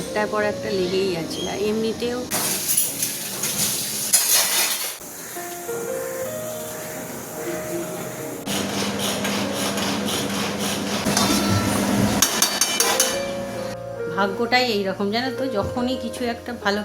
একটার পর একটা লেগেই আছে, আর এমনিতেও ভাগ্যটাই এইরকম, জানো তো? যখনই কিছু একটা ভালো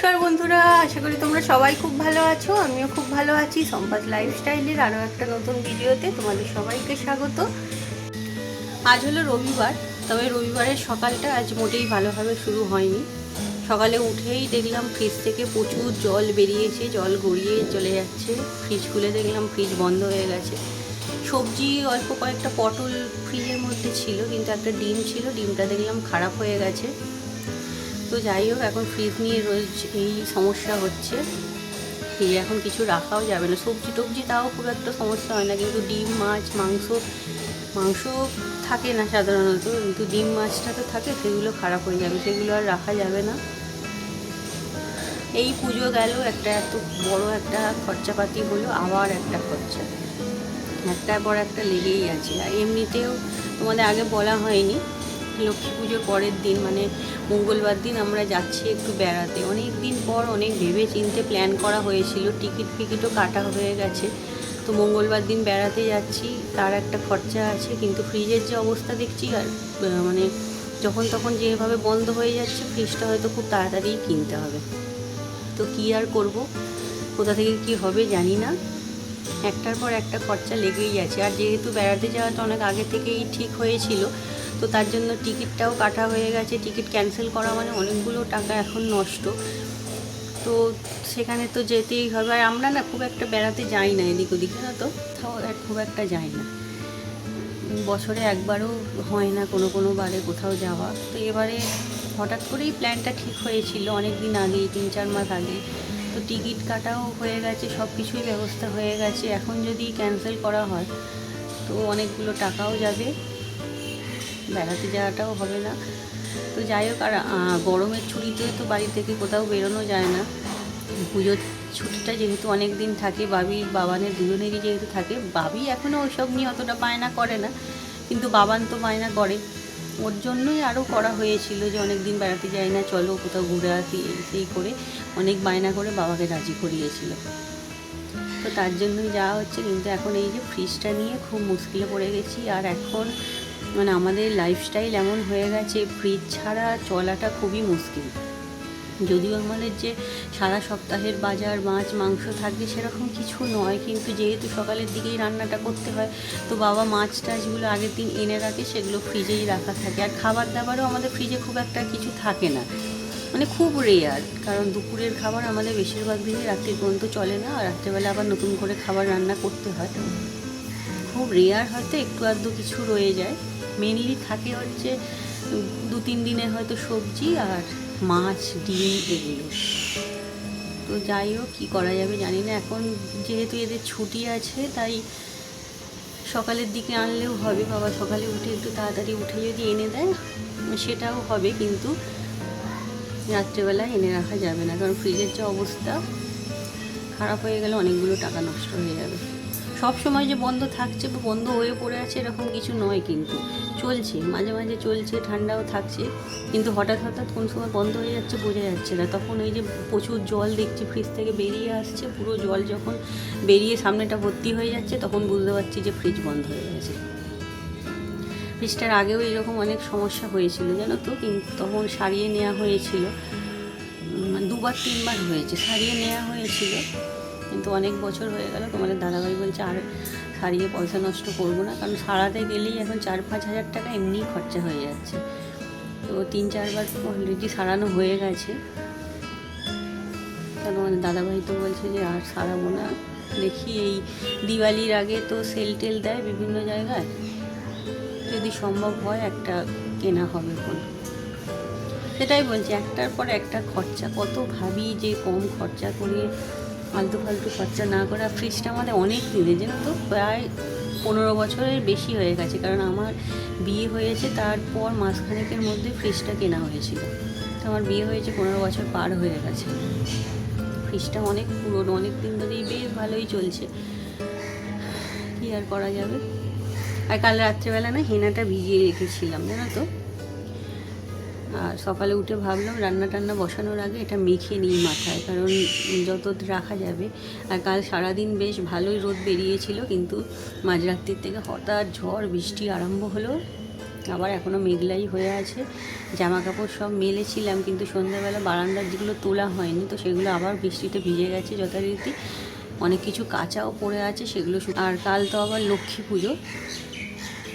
নমস্কার বন্ধুরা, আশা করি তোমরা সবাই খুব ভালো আছো, আমিও খুব ভালো আছি। সম্পাদ লাইফস্টাইলের আরও একটা নতুন ভিডিওতে তোমাদের সবাইকে স্বাগত। আজ হলো রবিবার, তবে রবিবারের সকালটা আজ মোটেই ভালোভাবে শুরু হয়নি। সকালে উঠেই দেখলাম ফ্রিজ থেকে প্রচুর জল বেরিয়েছে, জল গড়িয়ে চলে যাচ্ছে। ফ্রিজ খুলে দেখলাম ফ্রিজ বন্ধ হয়ে গেছে। সবজি অল্প কয়েকটা পটল ফ্রিজের মধ্যে ছিল, কিন্তু একটা ডিম ছিল, ডিমটা দেখলাম খারাপ হয়ে গেছে। তো যাই হোক, এখন ফ্রিজ নিয়ে রোজ এই সমস্যা হচ্ছে। এই এখন কিছু রাখাও যাবে না। সবজি টবজি তাও খুব একটা সমস্যা হয় না, কিন্তু ডিম, মাছ, মাংস মাংস থাকে না সাধারণত, কিন্তু ডিম, মাছটা তো থাকে, সেগুলো খারাপ হয়ে যাবে, সেগুলো আর রাখা যাবে না। এই পুজো গেল, একটা এত বড় একটা খরচাপাতি হলো, আবার একটা খরচা। একটার পর একটা লেগেই আছে। আর এমনিতেও তোমাদের আগে বলা হয়নি লক্ষ্মী পুজোর পরের দিন মানে মঙ্গলবার দিন আমরা যাচ্ছি একটু বেড়াতে। অনেক দিন পর অনেক ভেবে চিনতে প্ল্যান করা হয়েছিল, টিকিট ফিকিটও কাটা হয়ে গেছে। তো মঙ্গলবার দিন বেড়াতে যাচ্ছি, তার একটা খরচা আছে, কিন্তু ফ্রিজের যে অবস্থা দেখছি, আর মানে যখন তখন যেভাবে বন্ধ হয়ে যাচ্ছে ফ্রিজটা হয়তো খুব তাড়াতাড়ি কিনতে হবে। তো কী আর করব? কোথা থেকে কি হবে জানি না। একটার পর একটা খরচা লেগেই আছে। আর যেহেতু বেড়াতে যাওয়াটা অনেক আগে থেকেই ঠিক হয়েছিল তো তার জন্য টিকিটটাও কাটা হয়ে গেছে। টিকিট ক্যান্সেল করা মানে অনেকগুলো টাকা এখন নষ্ট। তো সেখানে তো যেতেই হবে। আর আমরা না খুব একটা বেড়াতে যাই না এদিক ওদিকে না তো? তাও খুব একটা যাই না। বছরে একবারও হয় না কোনো কোনো বারে কোথাও যাওয়া। তো এবারে হঠাৎ করেই প্ল্যানটা ঠিক হয়েছিল অনেক দিন আগে তিন চার মাস আগে। তো টিকিট কাটাও হয়ে গেছে, সব কিছুই ব্যবস্থা হয়ে গেছে। এখন যদি ক্যান্সেল করা হয়, তো অনেকগুলো টাকাও যাবে। বেড়াতে যাওয়াটাও হবে না। তো যাই হোক, আর গরমের ছুটিতে তো বাড়ি থেকে কোথাও বেরোনো যায় না। পুজোর ছুটিটা যেহেতু অনেক দিন থাকে, বাবি, বাবানের দুজনেরই যেহেতু থাকে, বাবি এখনও ওইসব নিয়ে অতটা বায়না করে না, কিন্তু বাবান তো বায়না করে। ওর জন্যই আরও করা হয়েছিল যে অনেক দিন বেড়াতে যাই না, চলো কোথাও ঘুরে আসি সেই করে অনেক বায়না করে বাবাকে রাজি করিয়েছিল। তো তার জন্যই যাওয়া হচ্ছে, কিন্তু এখন এই যে ফ্রিজটা নিয়ে খুব মুশকিলে পড়ে গেছি, আর এখন মানে আমাদের লাইফস্টাইল এমন হয়ে গেছে ফ্রিজ ছাড়া চলাটা খুবই মুশকিল। যদিও আমাদের যে সারা সপ্তাহের বাজার, মাছ, মাংস থাকবে সেরকম কিছু নয়, কিন্তু যেহেতু সকালের দিকেই রান্নাটা করতে হয়, তো বাবা মাছ টাছগুলো আগের দিন এনে রাখে, সেগুলো ফ্রিজেই রাখা থাকে। আর খাবার দাবারও আমাদের ফ্রিজে খুব একটা কিছু থাকে না। মানে খুব রেয়ার কারণ দুপুরের খাবার আমাদের বেশিরভাগ দিনই রাত্রি পর্যন্ত চলে না, আর রাত্রেবেলা আবার নতুন করে খাবার রান্না করতে হয়। খুব রেয়ার হয়তো একটু আধটু কিছু রয়ে যায়। মেনলি থাকে হচ্ছে দু তিন দিনে হয়তো সবজি আর মাছ, ডিম এগুলো। তো যাই হোক, কী করা যাবে জানি না। এখন যেহেতু এদের ছুটি আছে, তাই সকালের দিকে আনলেও হবে। বাবা সকালে উঠে একটু তাড়াতাড়ি উঠে যদি এনে দেয়, সেটাও হবে, কিন্তু রাত্রেবেলা এনে রাখা যাবে না। কারণ ফ্রিজের যে অবস্থা, খারাপ হয়ে গেলে অনেকগুলো টাকা নষ্ট হয়ে যাবে। সব সময় যে বন্ধ থাকছে বা বন্ধ হয়ে পড়ে আছে এরকম কিছু নয় কিন্তু। চলছে, মাঝে মাঝে চলছে, ঠান্ডাও থাকছে, কিন্তু হঠাৎ হঠাৎ কোন সময় বন্ধ হয়ে যাচ্ছে বোঝা যাচ্ছে না। তখন ওই যে প্রচুর জল দেখছি ফ্রিজ থেকে বেরিয়ে আসছে, পুরো জল যখন বেরিয়ে সামনেটা ভর্তি হয়ে যাচ্ছে, তখন বুঝতে পারছি যে ফ্রিজ বন্ধ হয়ে গেছে। ফ্রিজটার আগেও এরকম অনেক সমস্যা হয়েছিল, জানো তো? কিন্তু তখন সারিয়ে নেওয়া হয়েছিল দুবার তিনবার হয়েছে, সারিয়ে নেওয়া হয়েছিল। কিন্তু অনেক বছর হয়ে গেল। তোমাদের দাদাভাই বলছে, আর সারিয়ে পয়সা নষ্ট করব না। কারণ সারাতে গেলেই এখন চার, পাঁচ হাজার টাকা এমনিই খরচা হয়ে যাচ্ছে। তো তিন, চারবার অলরেডি সারানো হয়ে গেছে। তা তোমাদের দাদাভাই তো বলছে যে, আর সারাবো না। দেখি এই দিওয়ালির আগে তো সেল টেল দেয় বিভিন্ন জায়গায়। যদি সম্ভব হয় একটা কেনা হবে ফোন। সেটাই বলছি, একটার পর একটা খরচা। কত ভাবি যে কম খরচা করে ফালতু ফালতু খরচা না করে ফ্রিজটা আমাদের অনেক দিনে জানো তো প্রায় পনেরো বছরের বেশি হয়ে গেছে। কারণ আমার বিয়ে হয়েছে, তারপর মাসখানেকের মধ্যে ফ্রিজটা কেনা হয়েছিল। তো আমার বিয়ে হয়েছে পনেরো বছর পার হয়ে গেছে। ফ্রিজটা অনেক পুরনো, অনেক দিন ধরেই বেশ ভালোই চলছে। কী আর করা যাবে? আর কাল রাত্রেবেলা না হেনাটা ভিজিয়ে রেখেছিলাম, জানো তো? আর সকালে উঠে ভাবলাম রান্না টান্না বসানোর আগে এটা মেখে নিই মাথায়, কারণ যত রাখা যাবে। আর কাল সারাদিন বেশ ভালোই রোদ বেরিয়েছিল, কিন্তু মাঝরাত্রির থেকে হঠাৎ ঝড়, বৃষ্টি আরম্ভ হলো। আবার এখনও মেঘলাই হয়ে আছে। জামা কাপড় সব মেলেছিলাম, কিন্তু সন্ধ্যাবেলা বারান্দার যেগুলো তোলা হয়নি, তো সেগুলো আবার বৃষ্টিতে ভিজে গেছে যথারীতি। অনেক কিছু কাঁচাও পড়ে আছে, সেগুলো আর কাল তো আবার লক্ষ্মী পুজো।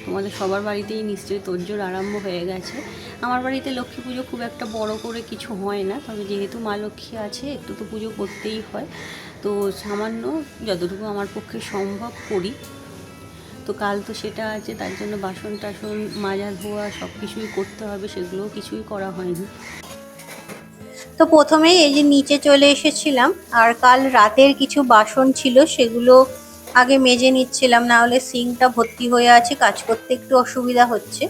তোমাদের সবার বাড়িতেই নিশ্চয়ই তোড়জোড় আরম্ভ হয়ে গেছে। আমার বাড়িতে লক্ষ্মী পুজো খুব একটা বড় করে কিছু হয় না, তবে যেহেতু মা লক্ষ্মী আছে, একটু তো পুজো করতেই হয়। তো সামান্য যতটুকু আমার পক্ষে সম্ভব করি। তো কাল তো সেটা আছে, তার জন্য বাসন টাসন মাজা ধোয়া, সব কিছুই করতে হবে, সেগুলোও কিছুই করা হয়নি। তো প্রথমেই এই যে নিচে চলে এসেছিলাম, আর কাল রাতের কিছু বাসন ছিল, সেগুলো আগে মেজে নিচ্ছিলাম, না হলে সিঙ্কটা ভর্তি হয়ে আছে, কাজ করতে একটু অসুবিধা হচ্ছে।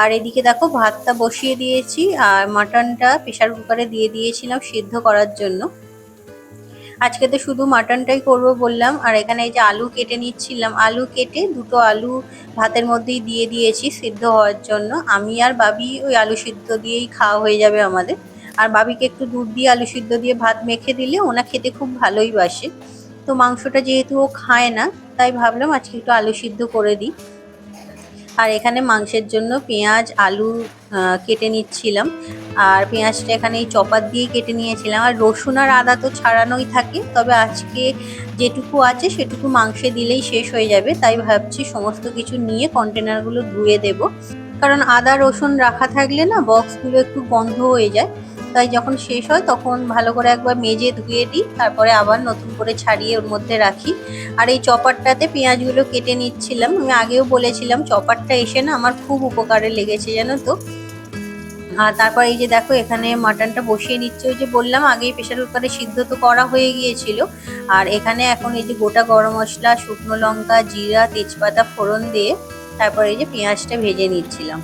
আর এদিকে দেখো, ভাতটা বসিয়ে দিয়েছি আর মাটনটা প্রেশার কুকারে দিয়ে দিয়েছিলাম সিদ্ধ করার জন্য। আজকে তো শুধু মাটনটাই করব বললাম। আর এখানে এই যে আলু কেটে নিচ্ছিলাম, আলু কেটে দুটো আলু ভাতের মধ্যেই দিয়ে দিয়েছি সিদ্ধ হওয়ার জন্য। আমি আর বাবি ওই আলু সিদ্ধ দিয়েই খাওয়া হয়ে যাবে আমাদের। আর বাবিকে একটু দুধ দিয়ে আলু সিদ্ধ দিয়ে ভাত মেখে দিলে ওনা খেতে খুব ভালোই বাসে। তো মাংসটা যেহেতু ও খায় না, তাই ভাবলাম আজকে একটু আলু সিদ্ধ করে দিই। আর এখানে মাংসের জন্য পেঁয়াজ, আলু কেটে নিচ্ছিলাম। আর পেঁয়াজটা এখানে এই চপার দিয়ে কেটে নিয়েছিলাম। আর রসুন আর আদা তো ছাড়ানোই থাকে, তবে আজকে যেটুকু আছে সেটুকু মাংসে দিলেই শেষ হয়ে যাবে। তাই ভাবছি সমস্ত কিছু নিয়ে কন্টেনারগুলো ধুয়ে দেব। কারণ আদা, রসুন রাখা থাকলে না বক্সগুলো একটু বন্ধ হয়ে যায়। তাই যখন শেষ হয় তখন ভালো করে একবার মেজে ধুয়ে দিই, তারপরে আবার নতুন করে ছাড়িয়ে ওর মধ্যে রাখি। আর এই চপারটাতে পেঁয়াজগুলো কেটে নিচ্ছিলাম। আমি আগেও বলেছিলাম চপারটা এসে না আমার খুব উপকারে লেগেছে, জানো তো? আর তারপর এই যে দেখো এখানে মাটনটা বসিয়ে নিচ্ছে। ওই যে বললাম আগেই প্রেশার কুকারে সিদ্ধ তো করা হয়ে গিয়েছিল। আর এখানে এখন এই যে গোটা গরম মশলা, শুকনো লঙ্কা, জিরা, তেজপাতা, ফোড়ন দিয়ে তারপর এই যে পেঁয়াজটা ভেজে নিচ্ছিলাম।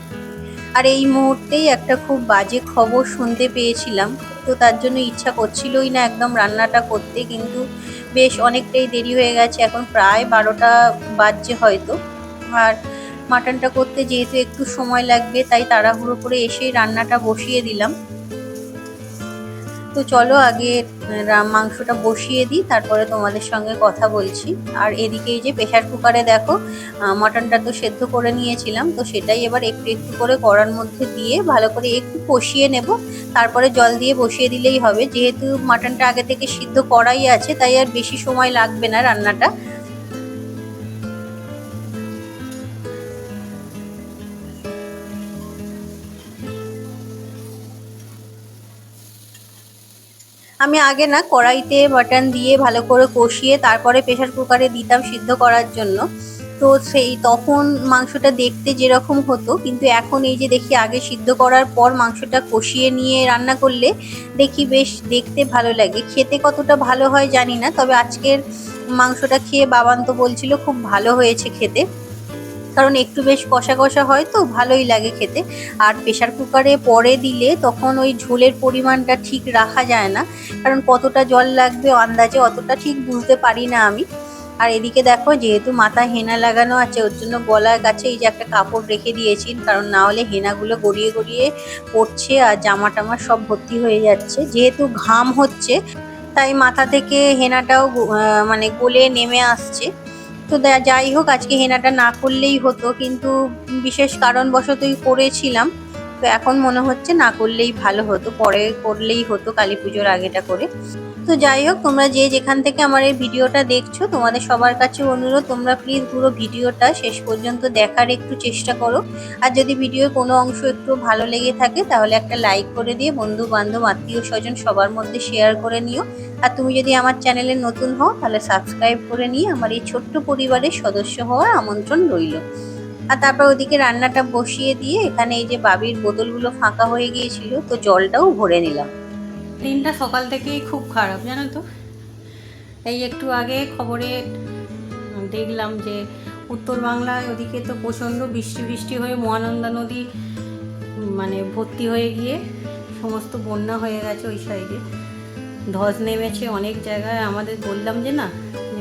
আর এই মুহূর্তেই একটা খুব বাজে খবর শুনতে পেয়েছিলাম। তো তার জন্য ইচ্ছা করছিলই না একদম রান্নাটা করতে, কিন্তু বেশ অনেকটাই দেরি হয়ে গেছে। এখন প্রায় বারোটা বাজছে হয়তো। আর মাটনটা করতে যেহেতু একটু সময় লাগবে, তাই তাড়াহুড়ো করে এসেই রান্নাটা বসিয়ে দিলাম। তো চলো আগে মাংসটা বসিয়ে দিই, তারপরে তোমাদের সঙ্গে কথা বলছি। আর এদিকে এই যে প্রেশার কুকারে দেখো মাটনটা তো সেদ্ধ করে নিয়েছিলাম, তো সেটাই এবার একটু একটু করে কড়ার মধ্যে দিয়ে ভালো করে একটু কষিয়ে নেব। তারপরে জল দিয়ে বসিয়ে দিলেই হবে। যেহেতু মাটনটা আগে থেকে সিদ্ধ করাই আছে, তাই আর বেশি সময় লাগবে না রান্নাটা। আমি আগে না কড়াইতে বাটন দিয়ে ভালো করে কষিয়ে তারপরে প্রেশার কুকারে দিতাম সিদ্ধ করার জন্য। তো সেই তখন মাংসটা দেখতে যেরকম হতো, কিন্তু এখন এই যে দেখি আগে সিদ্ধ করার পর মাংসটা কষিয়ে নিয়ে রান্না করলে দেখি বেশ দেখতে ভালো লাগে। খেতে কতটা ভালো হয় জানি না, তবে আজকের মাংসটা খেয়ে বাবান তো বলছিল খুব ভালো হয়েছে খেতে। কারণ একটু বেশ কষা কষা হয় তো ভালোই লাগে খেতে। আর প্রেশার কুকারে পরে দিলে তখন ওই ঝোলের পরিমাণটা ঠিক রাখা যায় না। কারণ কতটা জল লাগবে আন্দাজে অতটা ঠিক বুঝতে পারি না আমি। আর এদিকে দেখো যেহেতু মাথা হেনা লাগানো আছে, ওর জন্য গলার কাছে এই যে একটা কাপড় রেখে দিয়েছি, কারণ না হলে হেনাগুলো গড়িয়ে গড়িয়ে পড়ছে আর জামা টামা সব ভর্তি হয়ে যাচ্ছে। যেহেতু ঘাম হচ্ছে, তাই মাথা থেকে হেনাটাও মানে গলে নেমে আসছে। তো যাই হোক আজকে হেনাটা না করলেই হতো কিন্তু বিশেষ কারণবশতই করেছিলাম। তো এখন মনে হচ্ছে না করলেই ভালো হতো, পরে করলেই হতো কালী পুজোর আগেটা করে। তো যাই হোক, তোমরা যে যেখান থেকে আমার এই ভিডিওটা দেখছ, তোমাদের সবার কাছে অনুরোধ, তোমরা প্লিজ পুরো ভিডিওটা শেষ পর্যন্ত দেখার একটু চেষ্টা করো। আর যদি ভিডিওর কোনো অংশ একটু ভালো লেগে থাকে, তাহলে একটা লাইক করে দিয়ে বন্ধু বান্ধব আত্মীয় স্বজন সবার মধ্যে শেয়ার করে নিও। আর তুমি যদি আমার চ্যানেলে নতুন হও, তাহলে সাবস্ক্রাইব করে নিয়ে আমার এই ছোট্ট পরিবারের সদস্য হওয়ার আমন্ত্রণ রইল। আর তারপর ওদিকে রান্নাটা বসিয়ে দিয়ে এখানে এই যে বাবির বোতলগুলো ফাঁকা হয়ে গিয়েছিল, তো জলটাও ভরে নিলাম। দিনটা সকাল থেকেই খুব খারাপ, জানো তো? এই একটু আগে খবরে দেখলাম যে উত্তর বাংলায় ওদিকে তো প্রচণ্ড বৃষ্টি বৃষ্টি হয়ে মহানন্দা নদী মানে ভর্তি হয়ে গিয়ে সমস্ত বন্যা হয়ে গেছে ওই সাইডে। ধস নেমেছে অনেক জায়গায়। আমাদের বললাম যে না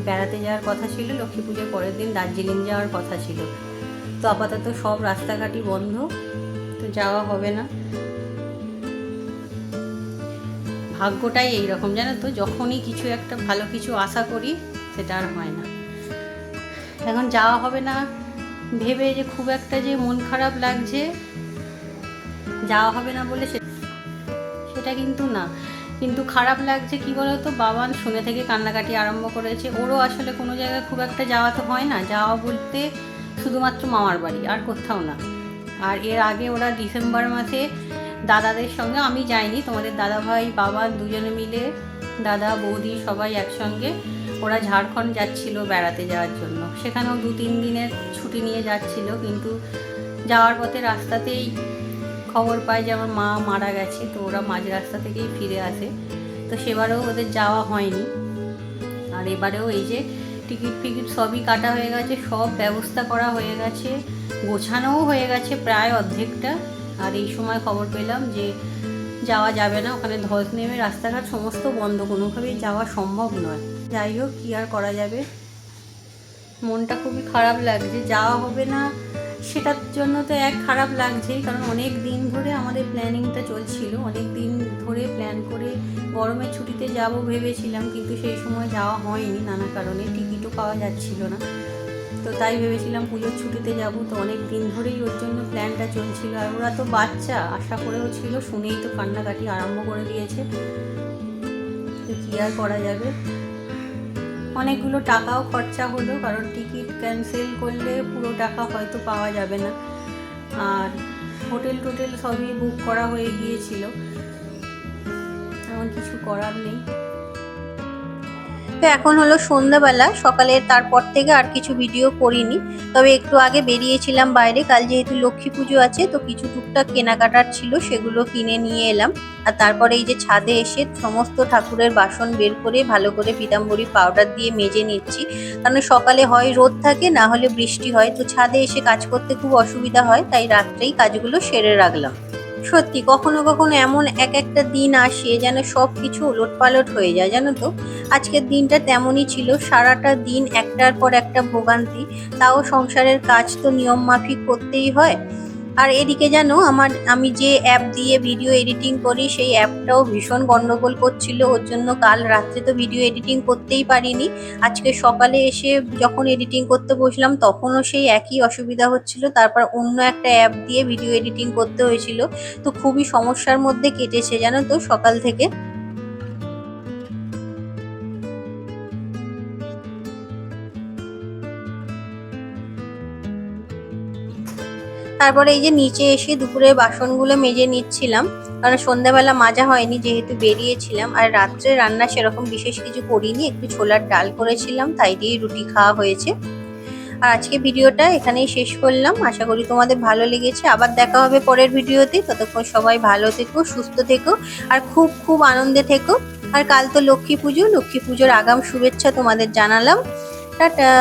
বেড়াতে যাওয়ার কথা ছিল, লক্ষ্মী পুজোর পরের দিন দার্জিলিং যাওয়ার কথা ছিল। তো আপাতত সব রাস্তাঘাটই বন্ধ, তো যাওয়া হবে না। ভাগ্যটাই এইরকম, জানো তো, যখনই কিছু একটা ভালো কিছু আশা করি, সেটা আর হয় না। এখন যাওয়া হবে না, ভেবে যে খুব একটা যে মন খারাপ লাগছে, যাওয়া হবে না বলে সেটা কিন্তু না। কিন্তু খারাপ লাগছে কি বলতো বাবান শুনে থেকে কান্নাকাটি আরম্ভ করেছে। ওরও আসলে কোনো জায়গায় খুব একটা যাওয়া তো হয় না। যাওয়া বলতে শুধুমাত্র মামার বাড়ি, আর কোথাও না। আর এর আগে ওরা ডিসেম্বর মাসে দাদাদের সঙ্গে, আমি যাইনি, তোমাদের দাদা ভাই, বাবা দুজনে মিলে, দাদা, বৌদি সবাই একসঙ্গে ওরা ঝাড়খণ্ড যাচ্ছিল বেড়াতে যাওয়ার জন্য। সেখানেও দু তিন দিনের ছুটি নিয়ে যাচ্ছিল, কিন্তু যাওয়ার পথে রাস্তাতেই খবর পায় যে আমার মা মারা গেছে, তো ওরা মাঝ রাস্তা থেকেই ফিরে আসে। তো সেবারেও ওদের যাওয়া হয়নি। আর এবারেও এই যে টিকিট ফিকিট সবই কাটা হয়ে গেছে, সব ব্যবস্থা করা হয়ে গেছে, গোছানোও হয়ে গেছে প্রায় অর্ধেকটা। আর এই সময় খবর পেলাম যে যাওয়া যাবে না, ওখানে ধস নেমে রাস্তাঘাট সমস্ত বন্ধ, কোনোভাবেই যাওয়া সম্ভব নয়। যাই হোক, কী আর করা যাবে? মনটা খুবই খারাপ লাগছে, যাওয়া হবে না সেটার জন্য তো এক খারাপ লাগছেই, কারণ অনেক দিন ধরে আমাদের প্ল্যানিংটা চলছিল। অনেক দিন ধরে প্ল্যান করে গরমের ছুটিতে যাব ভেবেছিলাম, কিন্তু সেই সময় যাওয়া হয়নি নানা কারণে টিকিটও পাওয়া যাচ্ছিল না। তো তাই ভেবেছিলাম পুজোর ছুটিতে যাব, তো অনেক দিন ধরেই ওর জন্য প্ল্যানটা চলছিল। আর ওরা তো বাচ্চা, আশা করেও ছিল, শুনেই তো কান্নাকাটি আরম্ভ করে দিয়েছে। তো কী আর করা যাবে? অনেকগুলো টাকাও খরচা হলো, কারণ টিকিট ক্যান্সেল করলে পুরো টাকা হয়তো পাওয়া যাবে না। আর হোটেল টোটেল সবই বুক করা হয়ে গিয়েছিল। এমন কিছু করার নেই। তো এখন হলো সন্ধ্যাবেলা, সকালে তারপর থেকে আর কিছু ভিডিও করিনি। তবে একটু আগে বেরিয়েছিলাম বাইরে, কাল যেহেতু লক্ষ্মী পুজো আছে, তো কিছু টুকটাক কেনাকাটার ছিল, সেগুলো কিনে নিয়ে এলাম। আর তারপরে এই যে ছাদে এসে সমস্ত ঠাকুরের বাসন বের করে ভালো করে পিতাম্বরী পাউডার দিয়ে মেজে নিচ্ছি। কারণ সকালে হয় রোদ থাকে, না হলে বৃষ্টি হয়। তো ছাদে এসে কাজ করতে খুব অসুবিধা হয়, তাই রাত্রেই কাজগুলো সেরে রাখলাম। সত্যি, কখনো কখনো এমন এক একটা দিন আসে যেন সব কিছু ওলটপালট হয়ে যায়, জানো তো? আজকের দিনটা তেমনই ছিল। সারাটা দিন একটার পর একটা ভোগান্তি। তাও সংসারের কাজ তো নিয়ম মাফিক করতেই হয়। আর এদিকে জানো আমার, আমি যে অ্যাপ দিয়ে ভিডিও এডিটিং করি, সেই অ্যাপটাও ভীষণ গণ্ডগোল করছিল। ওর জন্য কাল রাত্রে তো ভিডিও এডিটিং করতেই পারিনি। আজকে সকালে এসে যখন এডিটিং করতে বসলাম, তখনও সেই একই অসুবিধা হচ্ছিল। তারপর অন্য একটা অ্যাপ দিয়ে ভিডিও এডিটিং করতে হয়েছিল। তো খুবই সমস্যার মধ্যে কেটেছে, জানো তো, সকাল থেকে। তারপরে এই যে নিচে এসে দুপুরে বাসনগুলো মেজে নিচ্ছিলাম, কারণ সন্ধ্যাবেলা মাজা হয়নি যেহেতু বেরিয়েছিলাম, আর রাত্রে রান্না সেরকম বিশেষ কিছু করিনি, একটু ছোলার ডাল করেছিলাম, তাই দিয়েই রুটি খাওয়া হয়েছে। আর আজকে ভিডিওটা এখানেই শেষ করলাম, আশা করি তোমাদের ভালো লেগেছে, আবার দেখা হবে পরের ভিডিওতে, ততক্ষণ সবাই ভালো থেকো, সুস্থ থেকো, আর খুব খুব আনন্দে থেকো। আর কাল তো লক্ষ্মী পুজো, লক্ষ্মী পুজোর আগাম শুভেচ্ছা তোমাদের জানালাম। টাটা!